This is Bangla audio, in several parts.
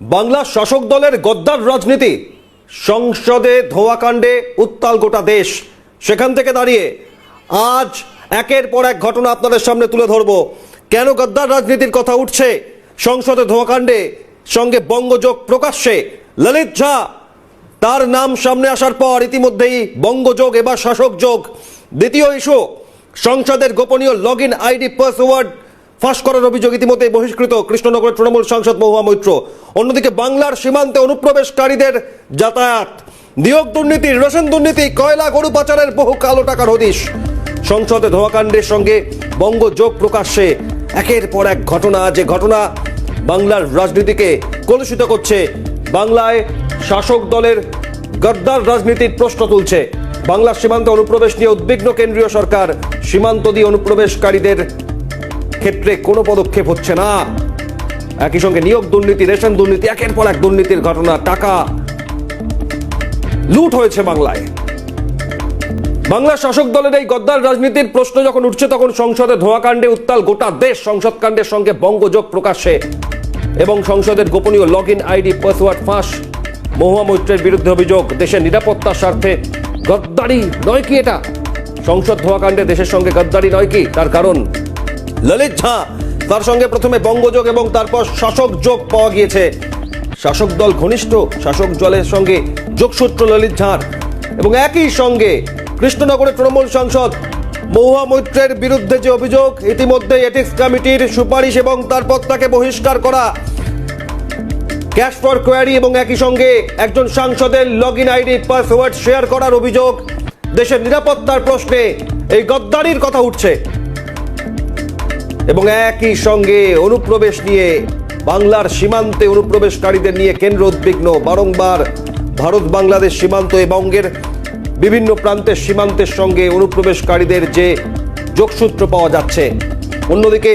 বাংলা শাসক দলের গদ্দার রাজনীতি। সংসদে ধোয়াকাণ্ডে উত্তাল গোটা দেশ। সেখান থেকে দাঁড়িয়ে আজ একের পর এক ঘটনা আপনাদের সামনে তুলে ধরব। কেন গদ্দার রাজনীতির কথা উঠছে? সংসদে ধোয়াকাণ্ডে, সঙ্গে বঙ্গযোগ প্রকাশ্যে। ললিত ঝা, তার নাম সামনে আসার পর ইতিমধ্যেই বঙ্গযোগ, এবার শাসক যোগ। দ্বিতীয় ইস্যু, সংসদের গোপনীয় লগ ইন আইডি, পাসওয়ার্ড ফাঁস করার অভিযোগ ইতিমধ্যে বহিষ্কৃত কৃষ্ণনগরের তৃণমূল সাংসদ মহুয়া মৈত্র। অন্যদিকে বাংলার সীমান্তে অনুপ্রবেশকারীদের যাতায়াত। নিয়োগ দুর্নীতি, রেশন দুর্নীতি, কয়লা গরু পাচারের বহু কালো টাকার হদিশ। সংসদে ধোয়াকাণ্ডের সঙ্গে বঙ্গযোগ প্রকাশ্যে। একের পর এক ঘটনা, যে ঘটনা বাংলার রাজনীতিকে কলুষিত করছে। বাংলায় শাসক দলের গদ্দার রাজনীতির প্রশ্ন তুলছে। বাংলার সীমান্তে অনুপ্রবেশ নিয়ে উদ্বিগ্ন কেন্দ্রীয় সরকার। সীমান্ত দিয়ে অনুপ্রবেশকারীদের ক্ষেত্রে কোনো পদক্ষেপ হচ্ছে না। একই সঙ্গে নিয়োগ দুর্নীতি, রেশন দুর্নীতি, একের পর এক দুর্নীতির ঘটনা, টাকা লুট হয়েছে বাংলায়। বাংলা শাসক দলের এই গদ্দার রাজনীতির প্রশ্ন যখন উঠছে, তখন সংসদে ধোয়াকাণ্ডে উত্তাল গোটা দেশ সংসদ কাণ্ডের সঙ্গে বঙ্গযোগ প্রকাশে এবং সংসদের গোপনীয় লগ ইন আইডি, পাসওয়ার্ড ফাঁস, মহুয়া মৈত্রের বিরুদ্ধে অভিযোগ, দেশের নিরাপত্তার স্বার্থে গদ্দারি নয় কি এটা? সংসদ ধোয়াকাণ্ডে দেশের সঙ্গে গদ্দারি নয় কি? তার কারণ ললিত ঝা, তার সঙ্গে প্রথমে বঙ্গযোগ এবং তারপর শাসক যোগ পাওয়া গিয়েছে। শাসক দল ঘনিষ্ঠ, শাসক দলের সঙ্গে যোগসূত্র ললিত ঝাড় এবং একই সঙ্গে কৃষ্ণনগরের তৃণমূল সাংসদ মহুয়া মৈত্রের বিরুদ্ধে যে অভিযোগ ইতিমধ্যে এথিক্স কমিটির সুপারিশ এবং তারপর তাকে বহিষ্কার করা। ক্যাশ ফর কোয়ারি এবং একই সঙ্গে একজন সাংসদের log in ID, password share করার অভিযোগ। দেশের নিরাপত্তার প্রশ্নে এই গদ্দারির কথা উঠছে। এবং একই সঙ্গে অনুপ্রবেশ নিয়ে বাংলার সীমান্তে অনুপ্রবেশকারীদের নিয়ে কেন্দ্র উদ্বিগ্ন। বারংবার ভারত বাংলাদেশ সীমান্ত এবং বিভিন্ন প্রান্তের সীমান্তের সঙ্গে অনুপ্রবেশকারীদের যে যোগসূত্র পাওয়া যাচ্ছে। অন্যদিকে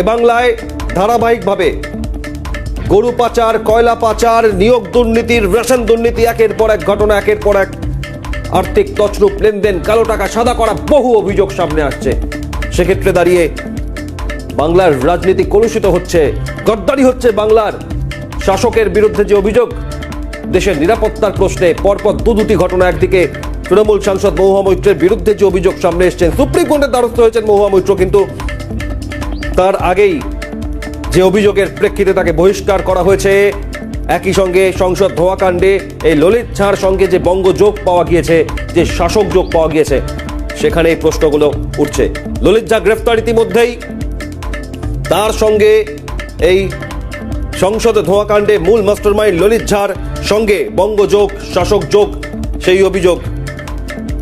এ বাংলায় ধারাবাহিকভাবে গরু পাচার, কয়লা পাচার, নিয়োগ দুর্নীতির রেশন দুর্নীতি একের পর এক ঘটনা, একের পর এক আর্থিক তছরূপ, লেনদেন, কালো টাকা সাদা করা বহু অভিযোগ সামনে আসছে। সেক্ষেত্রে দাঁড়িয়ে বাংলার রাজনীতি কলুষিত হচ্ছে, গদ্দারি হচ্ছে বাংলার। শাসকের বিরুদ্ধে যে অভিযোগ, দেশের নিরাপত্তার প্রশ্নে পরপর দু দুটি ঘটনা একদিকে। তৃণমূল সাংসদ মহুয়া মৈত্রের বিরুদ্ধে যে অভিযোগ সামনে এসছেন, সুপ্রিম কোর্টের দ্বারস্থ হয়েছেন মহুয়া মৈত্র, কিন্তু তার আগেই যে অভিযোগের প্রেক্ষিতে তাকে বহিষ্কার করা হয়েছে, একই সঙ্গে সংসদ ধোয়াকাণ্ডে এই ললিত ঝাড় সঙ্গে যে বঙ্গ যোগ পাওয়া গিয়েছে, যে শাসক যোগ পাওয়া গিয়েছে সেখানে এই প্রশ্নগুলো উঠছে। ললিত ঝা গ্রেফতার ইতিমধ্যেই। তার সঙ্গে এই সংসদে ধোয়াকাণ্ডে মূল মাস্টারমাইন্ড ললিত ঝাড় সঙ্গে বঙ্গযোগ, শাসক যোগ, সেই অভিযোগ।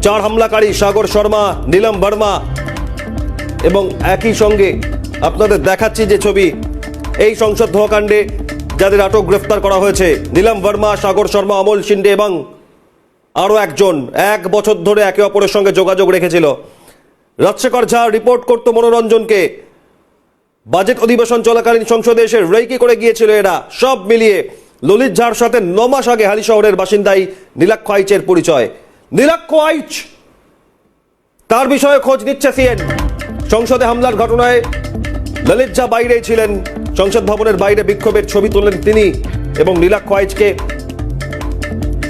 চার হামলাকারী সাগর শর্মা, নীলম বর্মা এবং একই সঙ্গে আপনাদের দেখাচ্ছি যে ছবি, এই সংসদ ধোয়াকাণ্ডে যাদের আটক গ্রেফতার করা হয়েছে, নীলম বর্মা, সাগর শর্মা, অমল শিন্ডে এবং আরও একজন এক বছর ধরে একে অপরের সঙ্গে যোগাযোগ রেখেছিল। রাজশেখর ঝা রিপোর্ট করত মনোরঞ্জনকে। বাজেট অধিবেশন চলাকালীন সংসদে এসে রেকি করে গিয়েছিল এরা। সব মিলিয়ে ললিত ঝাড় সাথে ন মাস আগে হালি শহরের বাসিন্দাই নীলাক্ষ আইচের পরিচয়। নীলাক্ষ আইচ! তার বিষয়ে খোঁজ নিচ্ছে সিএন। সংসদে হামলার ঘটনায় ললিত ঝা বাইরেই ছিলেন। সংসদ ভবনের বাইরে বিক্ষোভের ছবি তোলেন তিনি এবং নীলাক্ষ আইচকে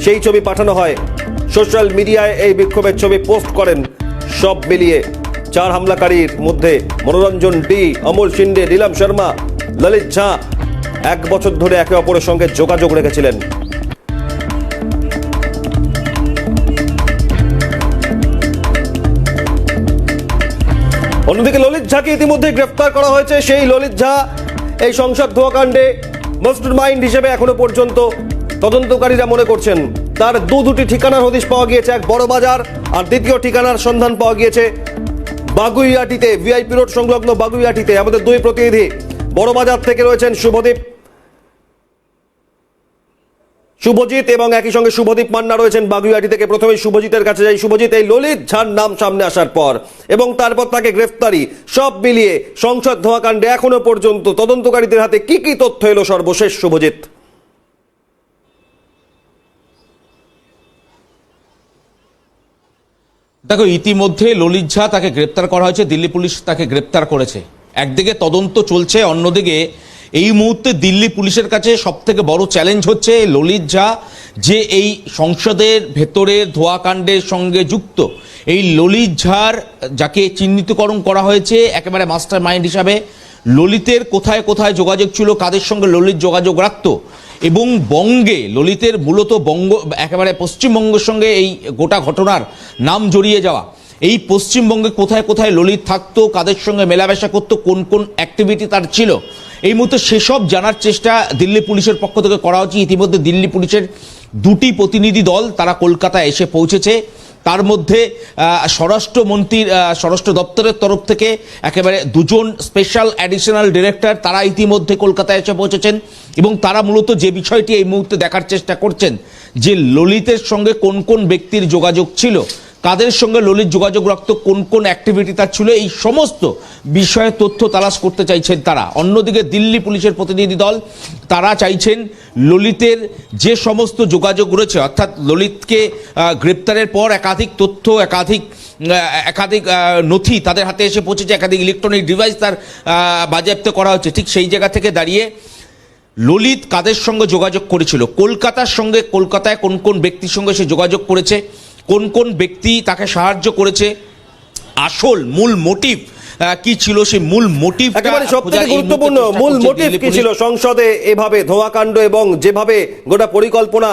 সেই ছবি পাঠানো হয়। সোশ্যাল মিডিয়ায় এই বিক্ষোভের ছবি পোস্ট করেন সব মিলিয়ে। চার হামলাকারীর মধ্যে মনোরঞ্জন ডি, অমল শিন্ডে, নীলাম শর্মা, ললিত ঝা এক বছর ধরে একে অপরের সঙ্গে যোগাযোগ রেখেছিলেন। অন্যদিকে ললিত ঝাকে ইতিমধ্যে গ্রেফতার করা হয়েছে। সেই ললিত ঝা এই সংসদ ধোয়াকাণ্ডে মাস্টার মাইন্ড হিসেবে এখনও পর্যন্ত তদন্তকারীরা মনে করছেন তার দু দুটি ঠিকানার হদিশ পাওয়া গিয়েছে, এক বড় বাজার আর দ্বিতীয় ঠিকানার সন্ধান পাওয়া গিয়েছে বাগুইয়াটিতে ভিআইপি রোড সংলগ্ন বাগুইয়াটিতে আমাদের দুই প্রতিনিধি বড় বাজার থেকে রয়েছেন শুভদীপ। শুভজিৎ এবং একই সঙ্গে শুভদীপ মান্না রয়েছেন বাগুইয়াটি থেকে। প্রথমে শুভজিতের কাছে যাই। শুভজিৎ, এই ললিত ঝার নাম সামনে আসার পর এবং তারপর তাকে গ্রেফতারি, সব মিলিয়ে সংসদ ধোয়াকাণ্ডে এখনও পর্যন্ত তদন্তকারীদের হাতে কি কি তথ্য এলো সর্বশেষ, শুভজিৎ? দেখো, ইতিমধ্যে ললিত ঝা তাকে গ্রেপ্তার করা হয়েছে, দিল্লি পুলিশ তাকে গ্রেপ্তার করেছে। একদিকে তদন্ত চলছে, অন্যদিকে এই মুহূর্তে দিল্লি পুলিশের কাছে সব থেকে বড় চ্যালেঞ্জ হচ্ছে ললিত ঝা, যে এই সংসদের ভেতরের ধোয়াকাণ্ডের সঙ্গে যুক্ত। এই ললিত ঝার, যাকে চিহ্নিতকরণ করা হয়েছে, একেবারে মাস্টার মাইন্ড হিসাবে ললিতের কোথায় কোথায় যোগাযোগ ছিল, কাদের সঙ্গে ললিত যোগাযোগ রাখত, এবং বঙ্গে, ললিতের মূলত বঙ্গ, একেবারে পশ্চিমবঙ্গের সঙ্গে এই গোটা ঘটনার নাম জড়িয়ে যাওয়া। এই পশ্চিমবঙ্গে কোথায় কোথায় ললিত থাকতো, কাদের সঙ্গে মেলামেশা করতো, কোন কোন অ্যাক্টিভিটি তার ছিল, এই মুহূর্তে সেসব জানার চেষ্টা দিল্লি পুলিশের পক্ষ থেকে করা হচ্ছে। ইতিমধ্যে দিল্লি পুলিশের দুটি প্রতিনিধি দল তারা কলকাতায় এসে পৌঁছেছে। তার মধ্যে স্বরাষ্ট্রমন্ত্রীর স্বরাষ্ট্র দপ্তরের তরফ থেকে একেবারে দুজন স্পেশাল অ্যাডিশনাল ডিরেক্টর তারা ইতিমধ্যে কলকাতায় এসে পৌঁছেছেন এবং তারা মূলত যে বিষয়টি এই মুহূর্তে দেখার চেষ্টা করছেন যে ললিতের সঙ্গে কোন কোন ব্যক্তির যোগাযোগ ছিল। কাদের সঙ্গে ললিত যোগাযোগ রাখত, কোন কোন অ্যাক্টিভিটি তার ছিল, এই সমস্ত বিষয়ে তথ্য তালাশ করতে চাইছেন তারা। অন্যদিকে দিল্লি পুলিশের প্রতিনিধি দল, তারা চাইছেন ললিতের যে সমস্ত যোগাযোগ রয়েছে, অর্থাৎ ললিতকে গ্রেপ্তারের পর একাধিক তথ্য, একাধিক একাধিক নথি তাদের হাতে এসে পৌঁছেছে, একাধিক ইলেকট্রনিক ডিভাইস তার বাজেয়াপ্ত করা হচ্ছে। ঠিক সেই জায়গা থেকে দাঁড়িয়ে ললিত কাদের সঙ্গে যোগাযোগ করেছিল? কলকাতার সঙ্গে, কলকাতায় কোন কোন ব্যক্তির সঙ্গে সে যোগাযোগ করেছে? কোন কোন ব্যক্তি তাকে সাহায্য করেছে? আসল মূল মোটিভ কি ছিল? সেই মূল মোটিভ একেবারে সব থেকে গুরুত্বপূর্ণ মূল মোটিভ কি ছিল? সংসদে এভাবে ধোঁয়াকাণ্ড এবং যেভাবে গোটা পরিকল্পনা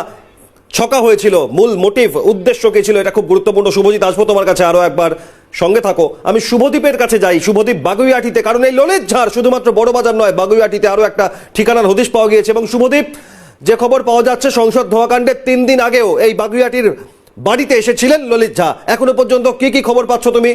ছকা হয়েছিল মূল মোটিভ উদ্দেশ্য কি ছিল? এটা খুব গুরুত্বপূর্ণ। শুভজিৎ আসব তোমার কাছে আরও একবার। সঙ্গে থাকো। আমি শুভদীপের কাছে যাই। শুভদীপ বাগুইয়াটিতে কারণ এই ললিত ঝাড় শুধুমাত্র বড় বাজার নয় বাগুইয়াটিতে আরও একটা ঠিকানার হদিশ পাওয়া গিয়েছে। এবং শুভদীপ যে খবর পাওয়া যাচ্ছে সংসদ ধোঁয়াকাণ্ডের তিন দিন আগেও এই বাগুইয়াটির বাড়িতে এসেছিলেন ললিত ঝা। এখনও পর্যন্ত কি কি খবর পাচ্ছ তুমি?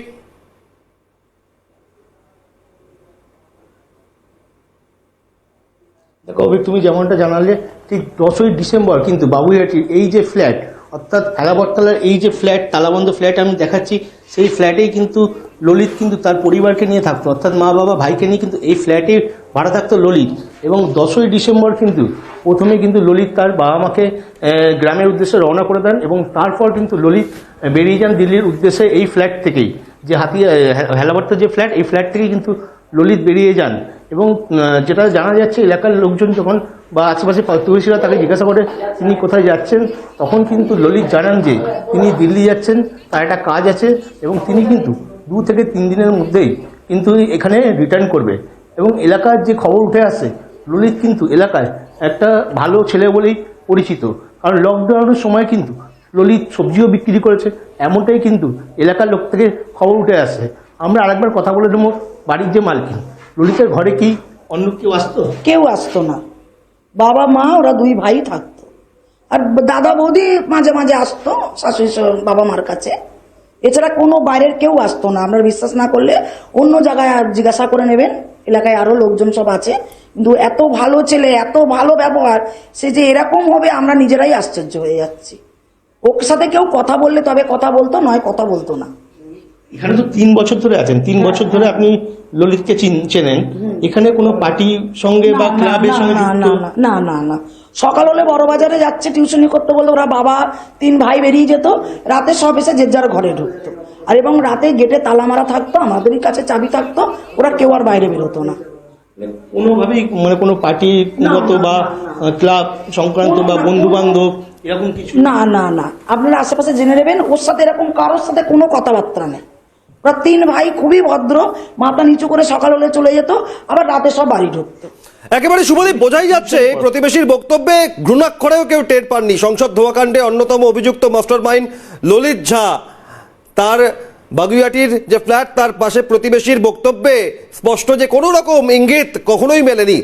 দেখো তুমি যেমনটা জানালে, ঠিক দশই ডিসেম্বর, কিন্তু বাবুইহাটির এই যে ফ্ল্যাট, অর্থাৎ এলাবরতলার এই যে ফ্ল্যাট, তালাবন্ধ ফ্ল্যাট আমি দেখাচ্ছি, সেই ফ্ল্যাটেই কিন্তু ললিত কিন্তু তার পরিবারকে নিয়ে থাকতো, অর্থাৎ মা বাবা ভাইকে নিয়ে কিন্তু এই ফ্ল্যাটে ভাড়া থাকতো ললিত। এবং দশই ডিসেম্বর কিন্তু প্রথমে কিন্তু ললিত তার বাবা মাকে গ্রামের উদ্দেশ্যে রওনা করে দেন এবং তারপর কিন্তু ললিত বেরিয়ে যান দিল্লির উদ্দেশ্যে এই ফ্ল্যাট থেকেই। যে হাতি হেলাবর্তের যে ফ্ল্যাট, এই ফ্ল্যাট থেকেই কিন্তু ললিত বেরিয়ে যান। এবং যেটা জানা যাচ্ছে, এলাকার লোকজন যখন বা আশেপাশে প্রতিবেশীরা তাকে জিজ্ঞাসা করে, তিনি কোথায় যাচ্ছেন? তখন কিন্তু ললিত জানান যে, তিনি দিল্লি যাচ্ছেন, তার একটা কাজ আছে। এবং তিনি কিন্তু দু থেকে তিন দিনের মধ্যেই কিন্তু এখানে রিটার্ন করবে। এবং এলাকার যে খবর উঠে আসে, ললিত কিন্তু এলাকায় একটা ভালো ছেলে বলেই পরিচিত। কারণ লকডাউনের সময় কিন্তু ললিত সবজিও বিক্রি করেছে, এমনটাই কিন্তু এলাকার লোক থেকে খবর উঠে আসে। আমরা আরেকবার কথা বলে নেব বাড়ির যে মালকিন। ললিতের ঘরে কি অন্য কেউ আসতো? কেউ আসতো না। বাবা, মা, ওরা দুই ভাই থাকতো। আর দাদা, বৌদি মাঝে মাঝে আসতো, শাশুড়ি বাবা মার কাছে। এছাড়া কোনো বাইরের কেউ আসতো না। আপনারা বিশ্বাস না করলে অন্য জায়গায় জিজ্ঞাসা করে নেবেন। এলাকায় আরও লোকজন সব আছে। কিন্তু এত ভালো ছেলে এত ভালো ব্যবহার সে যে এরকম হবে আমরা নিজেরাই আশ্চর্য হয়ে যাচ্ছি। ওর সাথে কেউ কথা বললে তবে কথা বলতো নয় কথা বলতো না। এখানে তো তিন বছর ধরে আছেন। তিন বছর ধরে আপনি ললিতকে চিন- চেনেন। এখানে কোনো পার্টির সঙ্গে বা ক্লাবের সঙ্গে না, না না, না, না, না। সকাল হলে বড় বাজারে যাচ্ছে টিউশনি করতে বলে ওরা বাবা তিন ভাই বেরিয়ে যেত রাতে সব এসে যে যার ঘরে ঢুকতো। আর এবং রাতে গেটে তালা মারা থাকতো আমাদেরই কাছে চাবি থাকতো ওরা কেউ আর বাইরে বেরোতো না। কোনোভাবেই মানে কোনো পার্টিগত বা ক্লাব সংক্রান্ত বা বন্ধু বান্ধব এরকম কিছু না না না। আপনারা আশেপাশে জেনে নেবেন ওর সাথে এরকম কারোর সাথে কোনো কথাবার্তা নেই। ওরা তিন ভাই খুবই ভদ্র মাথা নিচু করে সকাল হলে চলে যেত আবার রাতে সব বাড়ি ঢুকতো। একেবারে শুভদীপ বোঝাই যাচ্ছে প্রতিবেশীর বক্তব্যে ঘৃণাক্ষরেও কেউ টের পাননি। সংসদ ধোয়াকাণ্ডে অন্যতম অভিযুক্ত মাস্টার মাইন্ড ললিত ঝা। তার বাগুইয়াটির যে ফ্ল্যাট তার পাশে প্রতিবেশীর বক্তব্যে স্পষ্ট যে কোনো রকম ইঙ্গিত কখনোই মেলেনি।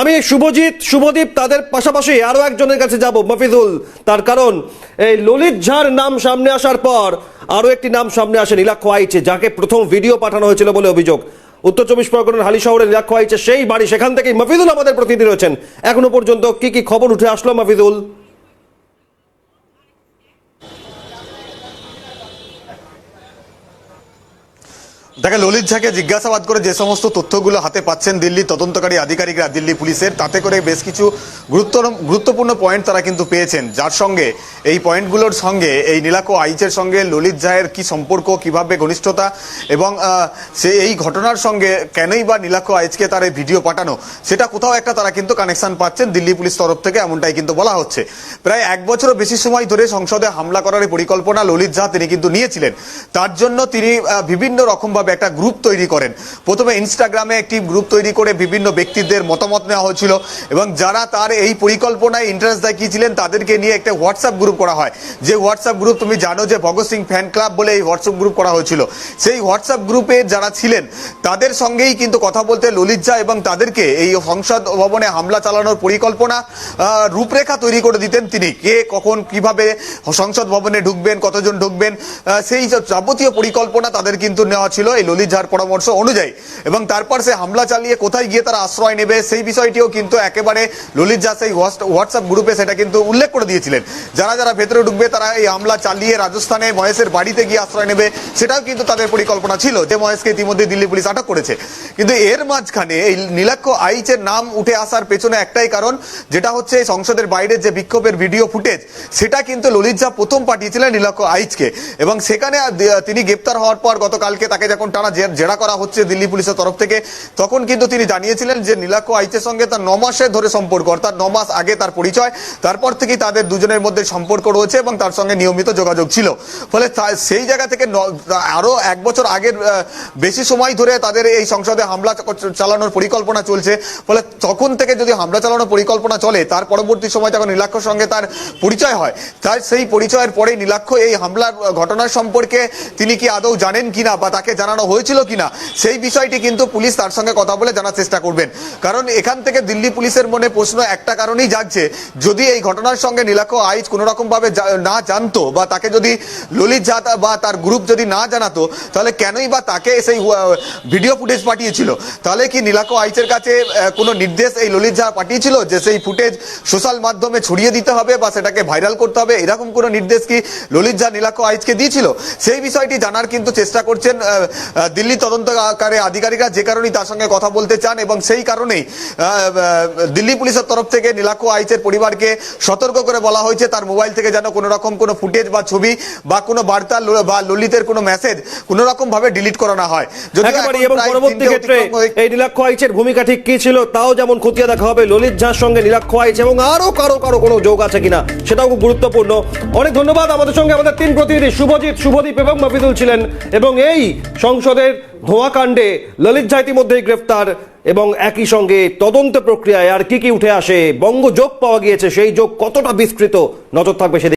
আমি শুভজিৎ শুভদীপ তাদের পাশাপাশি আরও একজনের কাছে যাব মফিজুল। তার কারণ এই ললিত ঝার নাম সামনে আসার পর আরও একটি নাম সামনে আসে নীলাক্ষ আইচে যাকে প্রথম ভিডিও পাঠানো হয়েছিল বলে অভিযোগ। উত্তর চব্বিশ পরগনার হালি শহরে নীলাক্ষ আইচে সেই বাড়ি, সেখান থেকেই মাফিজুল আমাদের প্রতিনিধি রয়েছেন। এখনও পর্যন্ত কি কি খবর উঠে আসলো মফিজুল? দেখে ললিত ঝাকে জিজ্ঞাসাবাদ করে যে সমস্ত তথ্যগুলো হাতে পাচ্ছেন দিল্লি তদন্তকারী আধিকারিকরা দিল্লি পুলিশের, তাতে করে বেশ কিছু গুরুত্ব গুরুত্বপূর্ণ পয়েন্ট তারা কিন্তু পেয়েছেন। যার সঙ্গে, এই পয়েন্টগুলোর সঙ্গে, এই নীলাকো আইচের সঙ্গে ললিত ঝায়ের কি সম্পর্ক, কীভাবে ঘনিষ্ঠতা এবং সে এই ঘটনার সঙ্গে কেনই বা নীলাকো আইচকে তার এই ভিডিও পাঠানো, সেটা কোথাও একটা তারা কিন্তু কানেকশন পাচ্ছেন দিল্লি পুলিশ তরফ থেকে, এমনটাই কিন্তু বলা হচ্ছে। প্রায় এক বছরও বেশি সময় ধরে সংসদে হামলা করার পরিকল্পনা ললিত ঝা তিনি কিন্তু নিয়েছিলেন। তার জন্য তিনি বিভিন্ন রকমভাবে একটা গ্রুপ তৈরি করেন। প্রথমে ইনস্টাগ্রামে একটি গ্রুপ তৈরি করে বিভিন্ন ব্যক্তিদের মতামত নেওয়া হয়েছিল এবং যারা তার এই পরিকল্পনায় ইন্টারেস্ট দেখিয়েছিলেন, তাদেরকে নিয়ে একটা হোয়াটসঅ্যাপ গ্রুপ করা হয়। যে হোয়াটসঅ্যাপ গ্রুপ তুমি জানো যে ভগৎ সিং ফ্যান ক্লাব বলে এই হোয়াটসঅ্যাপ গ্রুপ করা হয়েছিল। সেই হোয়াটসঅ্যাপ গ্রুপে যারা ছিলেন, তাদের সঙ্গেই কিন্তু কথা বলতে ললিত ঝা এবং তাদেরকে এই সংসদ ভবনে হামলা চালানোর পরিকল্পনা রূপরেখা তৈরি করে দিতেন তিনি। কে, কখন, কীভাবে সংসদ ভবনে ঢুকবেন, কতজন ঢুকবেন সেই যাবতীয় পরিকল্পনা তাদের কিন্তু নেওয়া ছিল। এই ললিত ঝার পরামর্শ অনুযায়ী। এবং তারপর সে হামলা চালিয়ে কোথায় গিয়ে তারা আশ্রয় নেবে, সেই বিষয়টিও কিন্তু একেবারে ললিত ঝা সেই হোয়াটসঅ্যাপ গ্রুপে সেটা কিন্তু উল্লেখ করে দিয়েছিলেন। যারা যারা ভেতরে ঢুকবে তারা এই হামলা চালিয়ে রাজস্থানে মহেশের বাড়িতে গিয়ে আশ্রয় নেবে, সেটাও কিন্তু তাদের পরিকল্পনা ছিল যে মহেশকে ইতিমধ্যে দিল্লি পুলিশ আটক করেছে। কিন্তু এর মাঝখানে এই নীলাক্ষ আইচের নাম উঠে আসার পেছনে একটাই কারণ, যেটা হচ্ছে সংসদের বাইরে যে বিক্ষোভের ভিডিও ফুটেজ, সেটা কিন্তু ললিত ঝা প্রথম পাঠিয়েছিলেন নীলাক্ষ আইচকে। এবং সেখানে তিনি গ্রেপ্তার হওয়ার পর গতকালকে তাকে যখন টানা জেরা করা হচ্ছে দিল্লি পুলিশের তরফ থেকে তখন কিন্তু তিনি জানিয়েছিলেন যে নীলাক্ষ আইচের সঙ্গে তার ন মাসের ধরে সম্পর্ক অর্থাৎ ন মাস আগে তার পরিচয়। তারপর থেকেই তাদের দুজনের মধ্যে সম্পর্ক রয়েছে এবং তার সঙ্গে নিয়মিত যোগাযোগ ছিল। ফলে সেই জায়গা থেকে আরও এক বছর আগের বেশি সময় ধরে তাদের এই সংসদে হামলা চালানোর পরিকল্পনা চলছে। ফলে তখন থেকে যদি হামলা চালানোর পরিকল্পনা চলে তার পরবর্তী সময় যখন নীলাক্ষর সঙ্গে তার পরিচয় হয় তার সেই পরিচয়ের পরে নীলাক্ষ এই হামলার আহ, ঘটনার সম্পর্কে তিনি কি আদৌ জানেন কিনা বা তাকে জানানো হয়েছিল কিনা, সেই বিষয়টি কিন্তু পুলিশ তার সঙ্গে কথা বলে জানার চেষ্টা করবেন। কারণ এখান থেকে দিল্লি পুলিশের মনে প্রশ্ন একটা কারণেই জাগছে, যদি এই ঘটনার সঙ্গে নীলাক্ষ আইজ কোনো রকম ভাবে না জানতো বা তাকে যদি ললিত ঝা তা- বা তার গ্রুপ যদি না জানাতো, তাহলে কেনই বা তাকে সেই ভিডিও ফুটেজ পাঠিয়েছিল? তাহলে কি নীলাক্ষ আইচের কাছে কোনো নির্দেশ এই ললিত ঝা পাঠিয়েছিল যে সেই ফুটেজ সোশ্যাল মাধ্যমে ছড়িয়ে দিতে হবে বা সেটাকে ভাইরাল করতে হবে? এরকম কোনো নির্দেশ কি ললিত ঝা নীলাক্ষ আইচকে দিয়েছিল? সেই বিষয়টি জানার কিন্তু চেষ্টা করছেন দিল্লি তদন্তকারী আধিকারিকরা যে কারণেই তার সঙ্গে কথা বলতে চান এবং সেই কারণেই দিল্লি পুলিশের তরফ থেকে নীলাক্ষ আইচের পরিবারকে সতর্ক করে বলা হয়েছে তার মোবাইল থেকে যেন কোনো রকম কোনো ফুটেজ বা ছবি বা কোনো বার্তা বা ললিতের কোনো মেসেজ কোনো রকম ভাবে ডিলিট করা না হয় এবং পরবর্তী ক্ষেত্রে এই নীলাক্ষ আইচের ভূমিকা ঠিক কি ছিল তাও যেমন খতিয়ে দেখা হবে ললিত ঝাঁর সঙ্গে নীলাক্ষ আইচ এবং আরও কারও কারও কোনো যোগ আছে কিনা সেটাও খুব গুরুত্বপূর্ণ। অনেক ধন্যবাদ আমাদের সঙ্গে আমাদের তিন প্রতিনিধি শুভজিৎ শুভদীপ এবং মফিদুল ছিলেন এবং এই সংসদের ধোঁয়াকাণ্ডে ললিত ঝা ইতিমধ্যেই গ্রেফতার এবং একই সঙ্গে তদন্ত প্রক্রিয়ায় আর কি কি উঠে আসে বঙ্গ যোগ পাওয়া গিয়েছে, সেই যোগ কতটা বিস্তৃত, নজর থাকবে সেদিকে।